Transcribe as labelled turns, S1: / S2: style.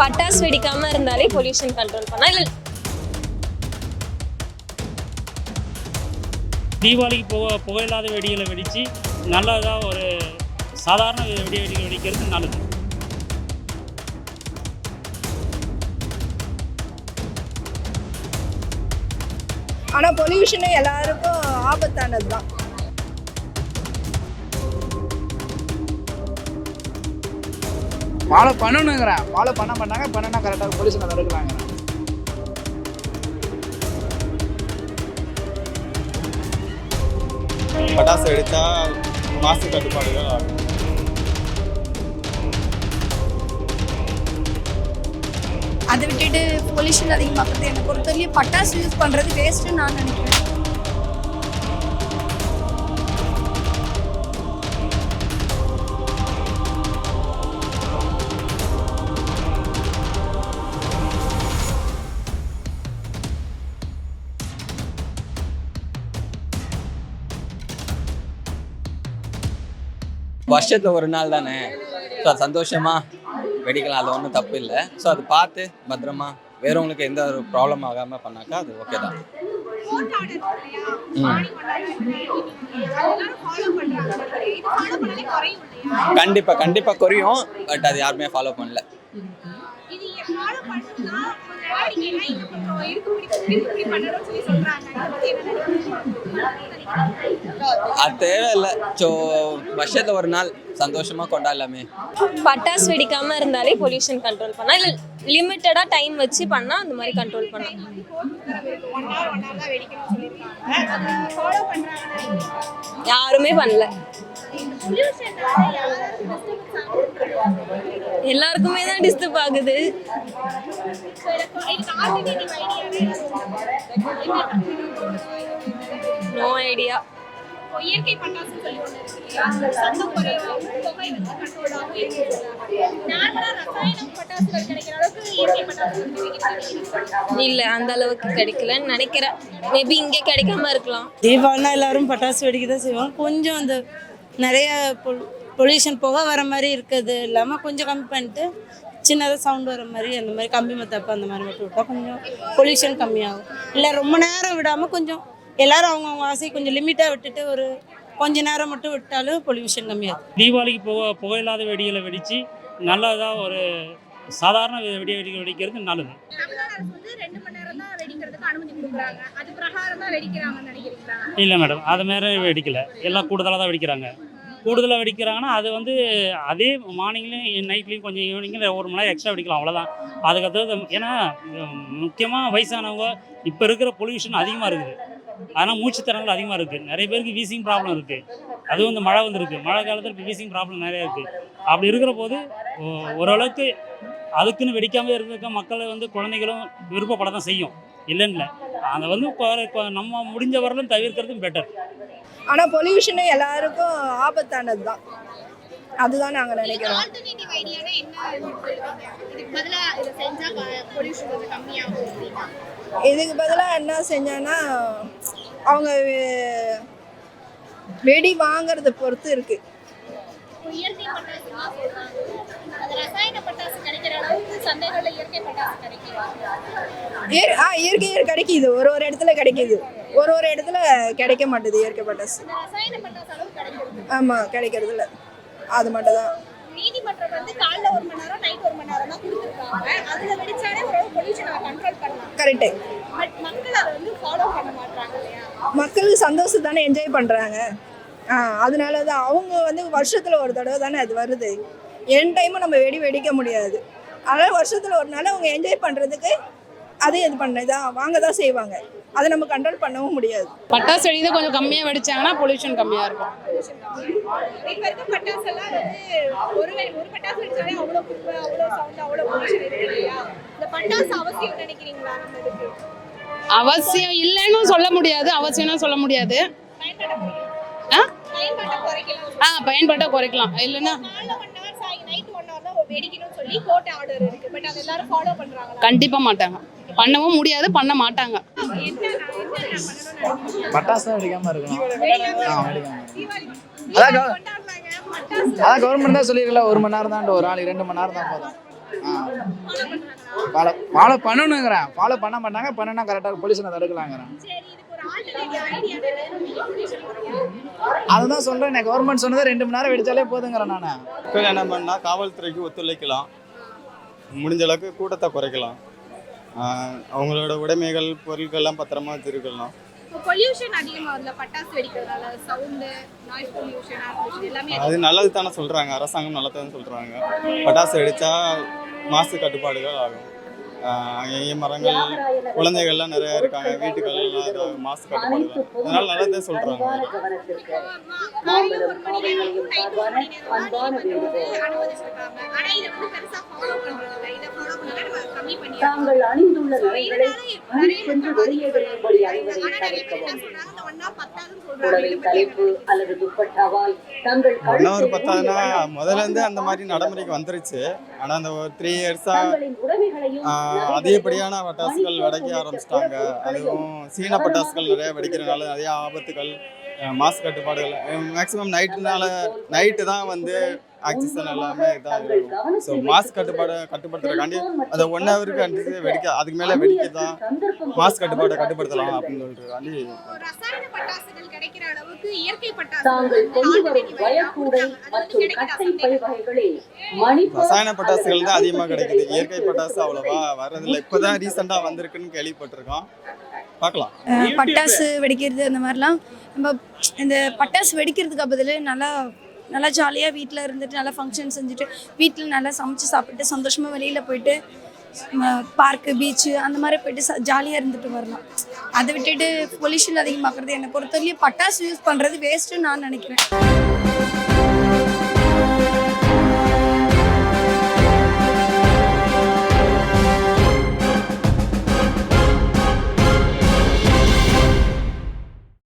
S1: பட்டாசு வெடிக்காம இருந்தாலே pollution control பண்ணலாம். இல்லை
S2: தீபாவளிக்கு புக புகையில்லாத வெடிகளை வெடித்து நல்லதாக ஒரு சாதாரண வெடி வெடிகள் வெடிக்கிறது நல்லது.
S3: ஆனால் பொல்யூஷனு எல்லாருக்கும் ஆபத்தானது தான்
S4: ஃபாலோ பண்ணணுங்கிறேன் ஃபாலோ பண்ண மாட்டாங்க பண்ணனா கரெக்டாக போலீஸ் தடுக்கலாங்க
S5: பட்டாசு வெடித்தா மாசு கட்டுப்பாடுகள் ஆகும்.
S6: அதை விட்டுட்டு பொல்யூஷன் அதிகமாக்குறது என்னை பொறுத்தவரையும் பட்டாசு யூஸ் பண்ணுறது வேஸ்ட்டுன்னு நான் நினைக்கிறேன்.
S7: வருஷத்துல ஒரு நாள் தானே? ஸோ அது சந்தோஷமா வெடிக்கலாம். அது ஒன்றும் தப்பு இல்லை. ஸோ அது பார்த்து பத்திரமா வேறவங்களுக்கு எந்த ஒரு ப்ராப்ளம் ஆகாமல் பண்ணாக்கா அது ஓகே தான். ம். கண்டிப்பா கண்டிப்பா குறையும். பட் அது யாருமே ஃபாலோ பண்ணல. அது தேவையில்லை. ஸோ வருஷத்துல ஒரு நாள் சந்தோஷமாக கொண்டாடலாமே.
S1: பட்டாசு வெடிக்காமல் இருந்தாலே பொல்யூஷன் கண்ட்ரோல் பண்ணால் இல்லை லிமிட்டடாக டைம் வச்சு பண்ணால் அந்த மாதிரி கண்ட்ரோல் பண்ணலாம். யாருமே பண்ணல. எல்லாருக்குமே தான் டிஸ்டர்ப் ஆகுது. நோ ஐடியா
S8: இயற்கை பட்டாசு
S1: இல்ல அந்த அளவுக்கு கிடைக்கலன்னு நினைக்கிறேன். மேபி இங்கே கிடைக்காம இருக்கலாம்.
S9: தீபாவளினா எல்லாரும் பட்டாசு வெடிக்க தான் செய்வோம் கொஞ்சம் அந்த நிறைய பொல்யூஷன் புகை வர மாதிரி இருக்கிறது இல்லாமல் கொஞ்சம் கம்மி பண்ணிட்டு சின்னதாக சவுண்ட் வர மாதிரி அந்த மாதிரி கம்பி மத்தப்ப அந்த மாதிரி மட்டும் விட்டால் கொஞ்சம் பொல்யூஷன் கம்மியாகும். இல்லை ரொம்ப நேரம் விடாமல் கொஞ்சம் எல்லாரும் அவங்கவுங்க ஆசை கொஞ்சம் லிமிட்டாக விட்டுட்டு ஒரு கொஞ்ச நேரம் மட்டும் விட்டாலும் பொல்யூஷன் கம்மியாகும்.
S2: தீபாவளிக்கு புகை புகையில்லாத வெடிகளை வெடித்து நல்லதாக ஒரு சாதாரண வெடி வெடிகள் வெடிக்கிறது நல்லது.
S8: தமிழ்நாடு அரசு வந்து ரெண்டு மணி நேரம் தான் வெடிக்கிறதுக்கு அனுமதி கொடுக்குறாங்க அது பிரகாரம் தான் வெடிக்கிறாங்கன்னு நினைக்கிறீங்களா
S2: இல்லை மேடம். அது மாரி வெடிக்கல. எல்லாம் கூடுதலாக தான் வெடிக்கிறாங்க. கூடுதலாக வெடிக்கிறாங்கன்னா அது வந்து அதே மார்னிங்லேயும் நைட்லேயும் கொஞ்சம் ஈவினிங்கில் ஒரு மணி நேரம் எக்ஸ்ட்ரா வெடிக்கலாம். அவ்வளோதான் அதுக்கடுத்தது ஏன்னா முக்கியமாக வயசானவங்க இப்போ இருக்கிற பொல்யூஷன் அதிகமாக இருக்குது. அதனால் மூச்சுத்திறன்கள் அதிகமாக இருக்குது நிறைய பேருக்கு வீசிங் ப்ராப்ளம் இருக்குது அதுவும் இந்த மழை வந்துருக்கு. மழை காலத்தில் இப்போ வீசிங் ப்ராப்ளம் நிறைய இருக்குது அப்படி இருக்கிற போது ஓ- ஓரளவுக்கு அதுக்குன்னு வெடிக்காமல் இருக்க மக்களை வந்து குழந்தைகளும் விருப்பப்பட தான் செய்யும். இல்லைன்னு இல்லை அதை வந்து இப்போ- இப்போ நம்ம முடிஞ்ச வரலும் தவிர்க்கிறதும் பெட்டர்
S3: ஆனால் பொல்யூஷனு எல்லாருக்கும் ஆபத்தானது தான் அதுதான் நாங்கள் நினைக்கிறோம்.
S8: இதுக்கு
S3: பதிலாக என்ன செஞ்சான்னா அவங்க வெடி வாங்குறத பொறுத்து ஆ இயற்கை கிடைக்குது. ஒரு ஒரு இடத்துல கிடைக்குது. ஒரு ஒரு இடத்துல கிடைக்க மாட்டேது இயற்கை பட்டாசு ஆமாம் கிடைக்கிறது இல்ல அது மட்டும் தான்
S8: நீதிமன்றம் வந்து காலைல ஒரு மணி நேரம் நைட் ஒரு மணி நேரம் தான் கொடுத்துருக்காங்க. அதுல வெடிச்சாலே ஓரளவு பொல்யூஷனை கண்ட்ரோல் பண்ணலாம்.
S3: கரெக்டு
S8: பட் மக்கள் அதை வந்து ஃபாலோ பண்ண மாட்டாங்க இல்லையா?
S3: மக்களுக்கு சந்தோஷம் தானே என்ஜாய் பண்ணுறாங்க அதனால தான் அவங்க வந்து வருஷத்தில் ஒரு தடவை தானே அது வருது. என் டைமும் நம்ம வெடி வெடிக்க முடியாது. அதனால் வருஷத்தில் ஒரு நாள் அவங்க என்ஜாய் பண்ணுறதுக்கு அதே இது பண்ணதான் வாங்க தான் செய்வாங்க. அதை நம்ம கண்ட்ரோல் பண்ணவும் முடியாது.
S9: பட்டாசு வெடிதான் கொஞ்சம் கம்மியாக வெடிச்சாங்கன்னா பொல்யூஷன் கம்மியாக இருக்கும்.
S8: அவசியம்
S9: இல்லைன்னு சொல்ல முடியாது அவசியம்னு சொல்ல முடியாது. ஆ?
S8: பயன்பாட்டை குறைக்கலாம்.
S9: ஆ பயன்பட்டால் குறைக்கலாம். இல்லைன்னா
S8: வெடிக்கணும்னு சொல்லி கோர்ட் ஆர்டர் இருக்கு. பட் அது எல்லாரும் ஃபாலோ பண்றாங்களா?
S9: கண்டிப்பாக மாட்டாங்க. பண்ணவும் முடியாது பண்ண மாட்டாங்க.
S8: என்ன நான் என்ன நான் பண்ணணும்னு
S4: பட்டாசு தான் வெடிக்காம இருக்கணும். அதான் கவர்மெண்ட் தான் சொல்லியிருக்கல ஒரு மணி நேரம் தான் ஒரு நாளைக்கு ரெண்டு மணி நேரம் தான் போதும்.
S8: Follow
S4: follow பண்ணணுங்கிறேன். ஃபாலோ பண்ண மாட்டாங்க பண்ணுனா கரெக்டாக பொல்யூஷனை தடுக்கலாங்கிறேன். அதுதான் சொல்கிறேன் கவர்மெண்ட் சொன்னது ரெண்டு மணி நேரம் வெடிச்சாலே போதுங்கிறேன் நான்.
S5: மக்கள் என்ன பண்ணால் காவல்துறைக்கு ஒத்துழைக்கலாம். முடிஞ்ச அளவுக்கு கூட்டத்தை குறைக்கலாம். அவங்களோட உடைமைகள் பொருட்கள்லாம் பத்திரமா வச்சிருக்கலாம்.
S8: இப்போ பொல்யூஷன் அதிகமா வருதுல பட்டாசு வெடிக்கிறதுனால sound noise pollution air pollution எல்லாமே
S5: அது நல்லது தானே சொல்கிறாங்க அரசாங்கம் நல்லதுன்னு சொல்கிறாங்க பட்டாசு வெடித்தா மாசு கட்டுப்பாடுகள் ஆகும். ஆஹ் மரங்கள் குழந்தைகள்லாம் நிறைய இருக்காங்க வீட்டுகள்லாம் எல்லாம் மாசு கட்டுப்பாடுகள் அதனால நல்லதே
S8: தான்
S10: தாங்கள் அணிந்துள்ள நகைகளை
S8: நிறைய
S10: சென்று வெளியே விடும்படி தவிர்க்கவும். புடவை தலைப்பு அல்லது துப்பட்டாவால் தங்கள்
S5: முதல்ல இருந்து அந்த மாதிரி நடைமுறைக்கு வந்துருச்சு. ஆனால் அந்த ஒரு த்ரீ இயர்ஸாக அதிகப்படியான பட்டாசுகள் வெடிக்க ஆரம்பிச்சிட்டாங்க. அதுவும் சீன பட்டாசுகள் நிறைய வெடிக்கிறனால நிறைய ஆபத்துகள் மாசு கட்டுப்பாடுகள் மேக்ஸிமம் நைட்டுனால நைட்டு தான் வந்து ஆக்சிஜன் எல்லாமே இதாக இருக்கும் ஸோ மாசு கட்டுப்பாடு கட்டுப்படுத்துறதுக்காண்டி அதை ஒன் ஹவருக்கு அடிச்சு வெடிக்க அதுக்கு மேலே வெடிக்க தான் மாசு கட்டுப்பாடை கட்டுப்படுத்தலாம் அப்படின்னு சொல்றதுக்காண்டி
S8: ரசாயன பட்டாசுகள் கிடைக்கிற அளவுக்கு இயற்கை
S5: ரசாயன தான் அதிகமாக கிடைக்குது. இயற்கை பட்டாசு அவ்வளோவா வர்றதில்லை. இப்போ தான் ரீசெண்டாக வந்திருக்குன்னு கேள்விப்பட்டிருக்கோம். பார்க்கலாம்.
S6: பட்டாசு வெடிக்கிறது அந்த மாதிரிலாம் நம்ம இந்த பட்டாசு வெடிக்கிறதுக்கு பதில் நல்லா நல்லா ஜாலியாக வீட்டில் இருந்துட்டு நல்லா ஃபங்க்ஷன் செஞ்சுட்டு வீட்டில் நல்லா சமைச்சு சாப்பிட்டு சந்தோஷமாக வெளியில் போயிட்டு பார்க்கு பீச்சு அந்த மாதிரி போயிட்டு ச ஜாலியாக இருந்துட்டு வரலாம். அதை விட்டுட்டு பொல்யூஷன் அதிகமாக்குறது என்னை பொறுத்தவரையும் பட்டாசு யூஸ் பண்ணுறது வேஸ்ட்டுன்னு நான் நினைக்கிறேன்.